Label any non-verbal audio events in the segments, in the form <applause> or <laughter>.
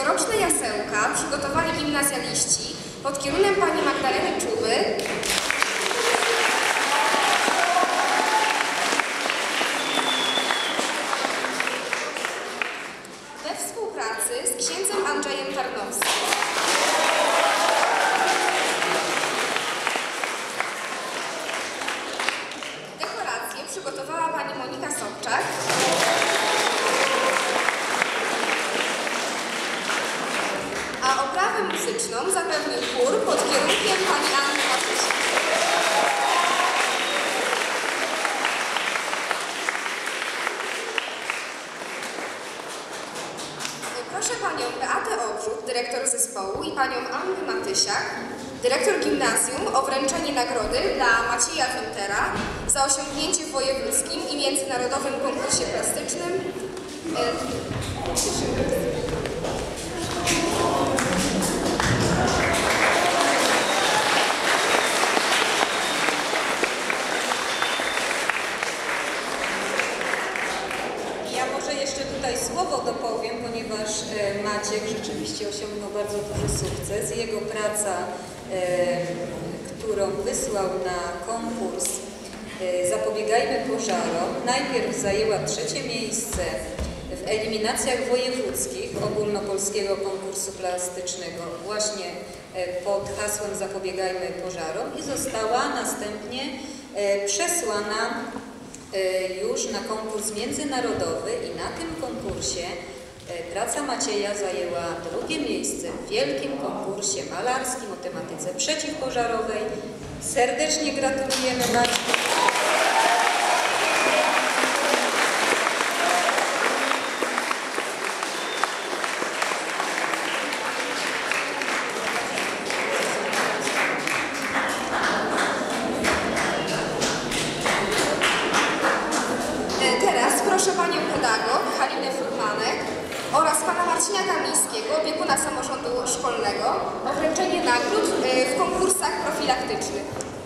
Tegoroczne jasełka przygotowali gimnazjaliści pod kierunkiem pani Magdaleny Czuby muzyczną zapewnił chór pod kierunkiem pani Anny Matysiak. Proszę panią Beatę Obrzut, dyrektor zespołu i panią Annę Matysiak, dyrektor gimnazjum o wręczenie nagrody dla Macieja Wintera za osiągnięcie w wojewódzkim i międzynarodowym konkursie Pożarom, najpierw zajęła trzecie miejsce w eliminacjach wojewódzkich ogólnopolskiego konkursu plastycznego właśnie e, pod hasłem Zapobiegajmy pożarom i została następnie e, przesłana e, już na konkurs międzynarodowy i na tym konkursie praca Macieja zajęła drugie miejsce w wielkim konkursie malarskim o tematyce przeciwpożarowej. Serdecznie gratulujemy Maćku. Gracias.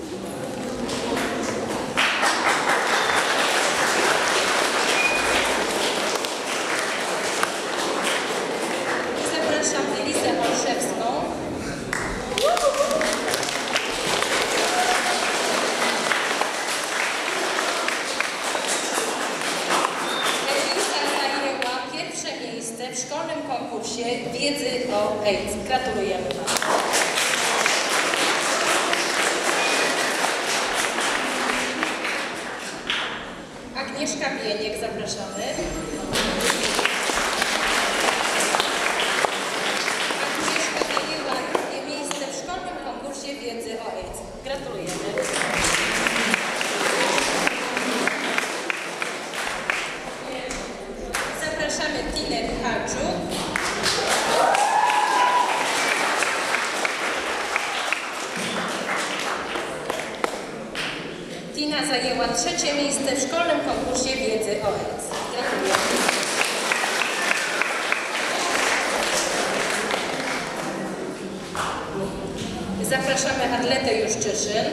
Zajęła trzecie miejsce w szkolnym konkursie wiedzy o AIDS. Gratulujemy. Zapraszamy Adletę Juszczyszyn.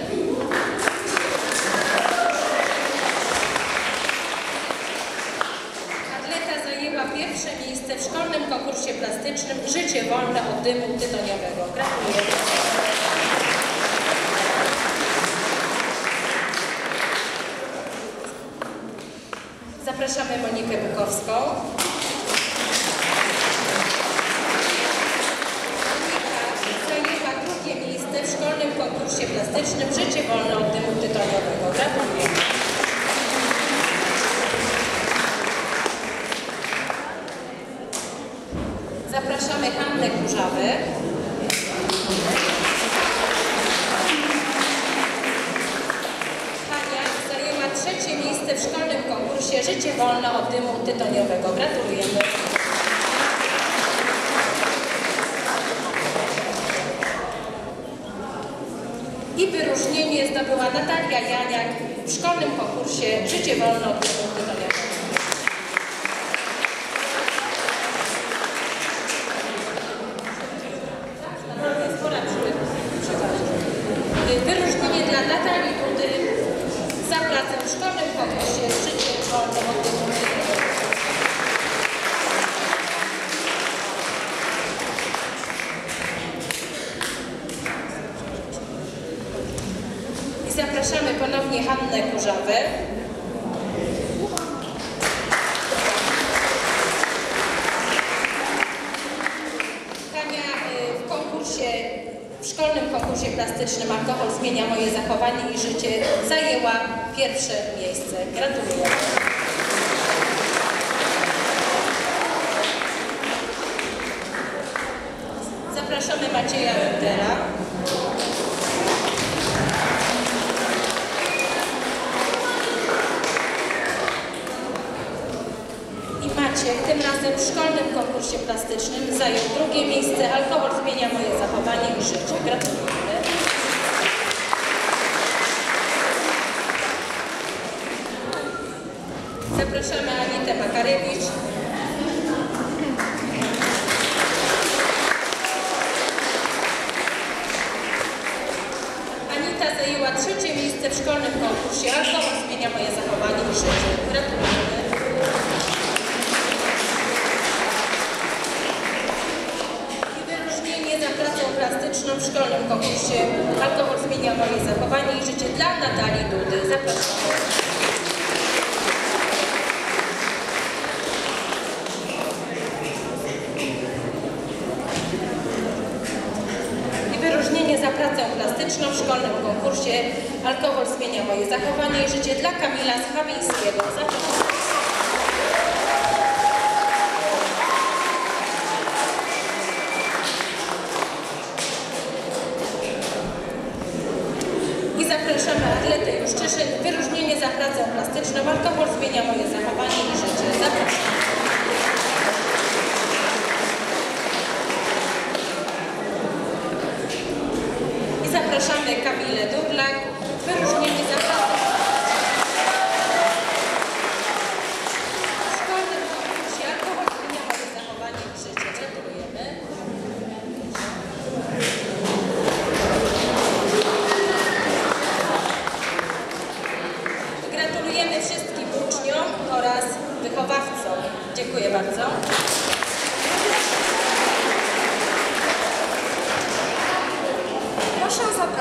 Atleta zajęła pierwsze miejsce w szkolnym konkursie plastycznym Życie wolne od dymu tytoniowego. Gratulujemy. Zapraszamy Monikę Bukowską. Zajęła drugie miejsce w szkolnym konkursie plastycznym Życie wolne od dymu tytoniowego. Gratulujemy. Zapraszamy Hannę Kurzawę. Życie wolne od dymu tytoniowego. Gratulujemy. I wyróżnienie zdobyła Natalia Janiak w szkolnym konkursie Życie wolne od dymu tytoniowego. Pora przy- przepraszam. Wyróżnienie dla Natalii Dudy za pracę w szkolnym konkursie Życie wolne od dymu tytoniowego. Zapraszamy ponownie Hannę Kurzawę. Hania y, w konkursie, w szkolnym konkursie Alkohol zmienia moje zachowanie i życie zajęła pierwsze miejsce. Gratuluję. Zapraszamy Macieja Maciek tym razem w szkolnym konkursie plastycznym zajął drugie miejsce. Alkohol zmienia moje zachowanie i życie. Gratulujemy. Zapraszamy Anitę Makarewicz. Anita zajęła trzecie miejsce w szkolnym konkursie Alkohol zmienia moje zachowanie i życie. Gratulujemy. I wyróżnienie za pracę plastyczną w szkolnym konkursie Alkohol zmienia moje zachowanie i życie dla Natalii Dudy. Zapraszamy. I wyróżnienie za pracę plastyczną w szkolnym konkursie Alkohol zmienia moje zachowanie i życie dla Kamila Schawińskiego. Zapraszamy. Kamilę Durlak. Wyróżnienie za pracę w szkolnym konkursie Alkohol zmienia moje zachowanie i życie. Gratulujemy. Gratulujemy wszystkim uczniom oraz wychowawcom. Dziękuję bardzo.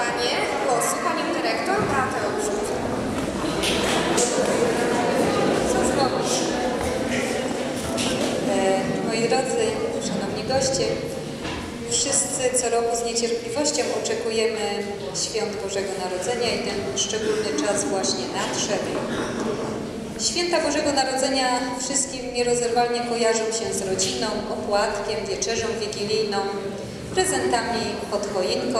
Proszę o zabranie głosu panią dyrektor Beatę. Co zrobić? E, moi drodzy, szanowni goście, wszyscy co roku z niecierpliwością oczekujemy świąt Bożego Narodzenia i ten szczególny czas właśnie nadszedł. Święta Bożego Narodzenia wszystkim nierozerwalnie kojarzą się z rodziną, opłatkiem, wieczerzą wigilijną, prezentami pod choinką,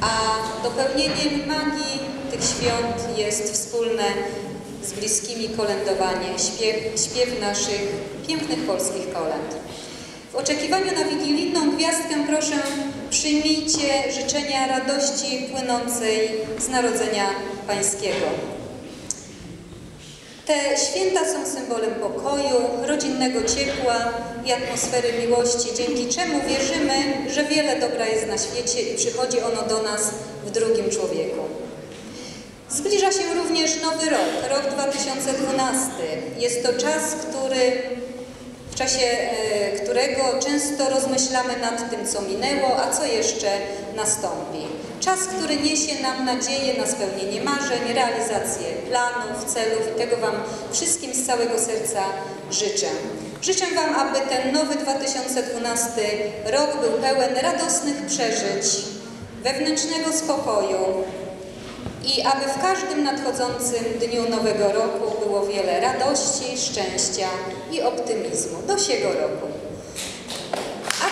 a dopełnieniem magii tych świąt jest wspólne z bliskimi kolędowanie, śpiew, śpiew naszych pięknych polskich kolęd. W oczekiwaniu na wigilijną gwiazdkę proszę przyjmijcie życzenia radości płynącej z Narodzenia Pańskiego. Te święta są symbolem pokoju, rodzinnego ciepła i atmosfery miłości, dzięki czemu wierzymy, że wiele dobra jest na świecie i przychodzi ono do nas w drugim człowieku. Zbliża się również nowy rok, rok 2012. Jest to czas, który, w czasie e, którego często rozmyślamy nad tym, co minęło, a co jeszcze nastąpi. Czas, który niesie nam nadzieję na spełnienie marzeń, realizację planów, celów i tego Wam wszystkim z całego serca życzę. Życzę Wam, aby ten nowy 2012 rok był pełen radosnych przeżyć, wewnętrznego spokoju, i aby w każdym nadchodzącym dniu nowego roku było wiele radości, szczęścia i optymizmu do siego roku. A,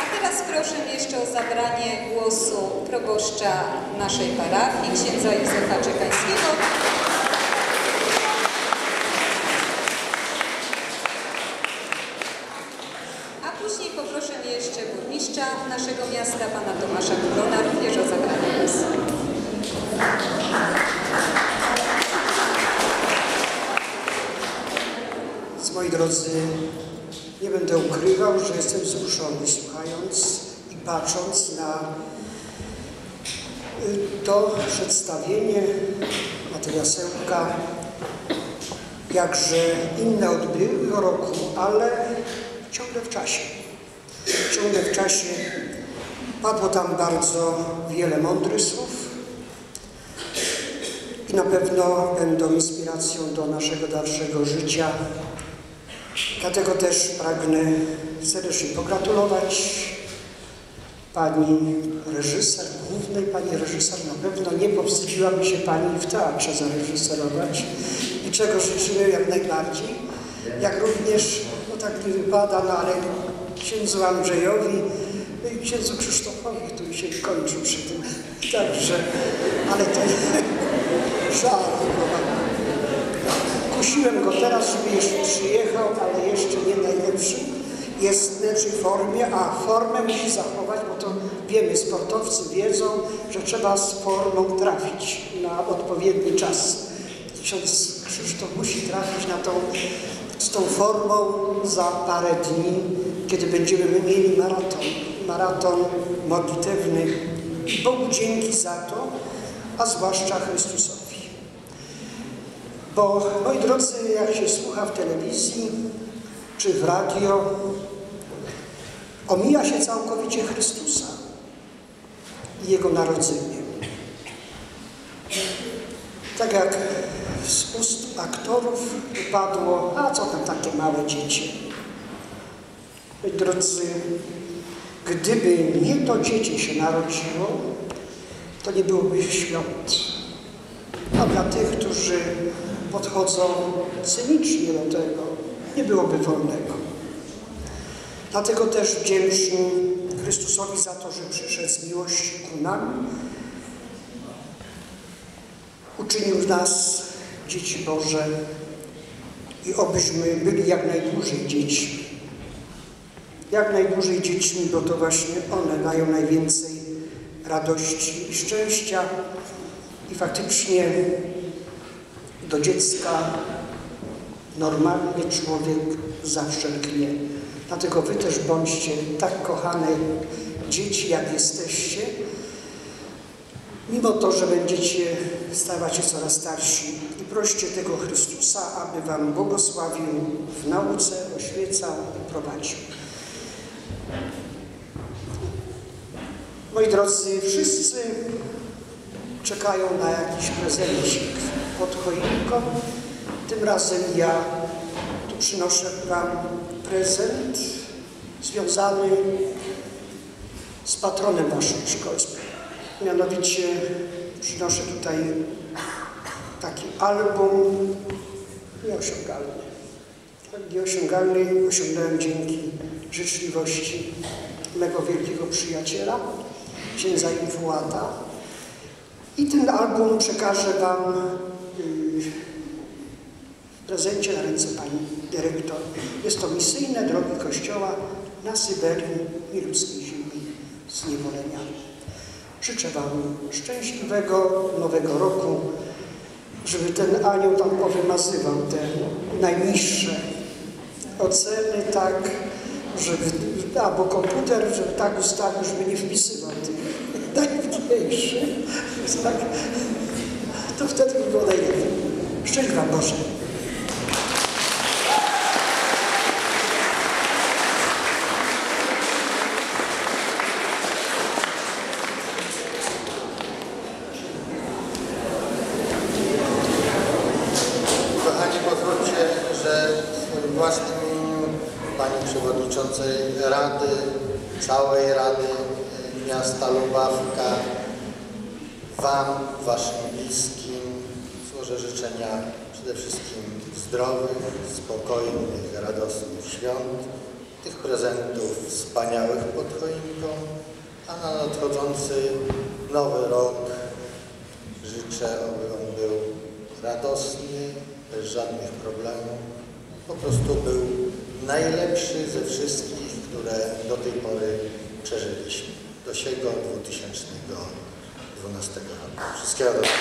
a proszę jeszcze o zabranie głosu proboszcza naszej parafii, księdza Józefa Czekańskiego. A później poproszę jeszcze burmistrza naszego miasta, pana Tomasza Kurona, również o zabranie głosu. Moi drodzy, nie będę ukrywał, że jestem wzruszony słuchając patrząc na y, to przedstawienie Mateja Sełka, jakże inne od ubiegłego roku, ale ciągle w czasie. ciągle w czasie. Padło tam bardzo wiele mądrych słów i na pewno będą inspiracją do naszego dalszego życia. Dlatego też pragnę serdecznie pogratulować pani reżyser, głównej pani reżyser. Na pewno nie powstydziłaby się pani w teatrze zareżyserować i czego życzymy jak najbardziej. Jak również, no tak nie wypada, no ale księdzu Andrzejowi no i księdzu Krzysztofowi, który się kończył przy tym. Także, ale to <laughs> żal. Kusiłem go teraz, żeby jeszcze przyjechał, ale jeszcze nie w najlepszym jest w lepszej formie, a formę musi zachować, wiemy, sportowcy wiedzą, że trzeba z formą trafić na odpowiedni czas. Ksiądz Krzysztof musi trafić na tą, z tą formą za parę dni, kiedy będziemy mieli maraton, maraton modlitewny. Bogu dzięki za to, a zwłaszcza Chrystusowi. Bo, moi drodzy, jak się słucha w telewizji czy w radio, omija się całkowicie Chrystusa i Jego narodzenie. Tak jak z ust aktorów wypadło, a co tam takie małe dzieci. Drodzy, gdyby nie to dziecię się narodziło, to nie byłoby świąt. A dla tych, którzy podchodzą cynicznie do tego, nie byłoby wolnego. Dlatego też wdzięczni Chrystusowi za to, że przyszedł z miłości ku nam, uczynił nas dzieci Boże i obyśmy byli jak najdłużej dziećmi. Jak najdłużej dziećmi, bo to właśnie one dają najwięcej radości i szczęścia i faktycznie do dziecka normalny człowiek zawsze lgnie. Dlatego wy też bądźcie tak kochane dzieci, jak jesteście, mimo to, że będziecie stawać się coraz starsi. I proście tego Chrystusa, aby wam błogosławił w nauce, oświecał i prowadził. Moi drodzy, wszyscy czekają na jakiś prezencik pod choinką. Tym razem ja tu przynoszę Wam prezent związany z patronem Waszym szkolstwa. Mianowicie przynoszę tutaj taki album nieosiągalny. Nieosiągalny osiągnąłem dzięki życzliwości mego wielkiego przyjaciela, księdza Infuata. I ten album przekażę Wam yy, w prezencie na ręce Pani Dyrektor. Jest to misyjne drogi Kościoła na Syberii i ludzkiej ziemi zniewolenia. Życzę Wam szczęśliwego nowego roku, żeby ten anioł tam powymazywał te najniższe oceny tak, żeby, albo komputer, żeby tak ustawił, żeby nie wpisywał tych <laughs> najmniejszych. Tak, to wtedy by było najlepiej. Szczęść Wam Boże. Pani Przewodniczącej Rady, całej Rady e, Miasta Lubawka, Wam, Waszym bliskim złożę życzenia przede wszystkim zdrowych, spokojnych, radosnych świąt, tych prezentów wspaniałych pod choinką, a na nadchodzący nowy rok życzę, aby on był radosny, bez żadnych problemów. Po prostu był najlepszy ze wszystkich, które do tej pory przeżyliśmy. Do siego 2012 roku. Wszystkiego dobrego.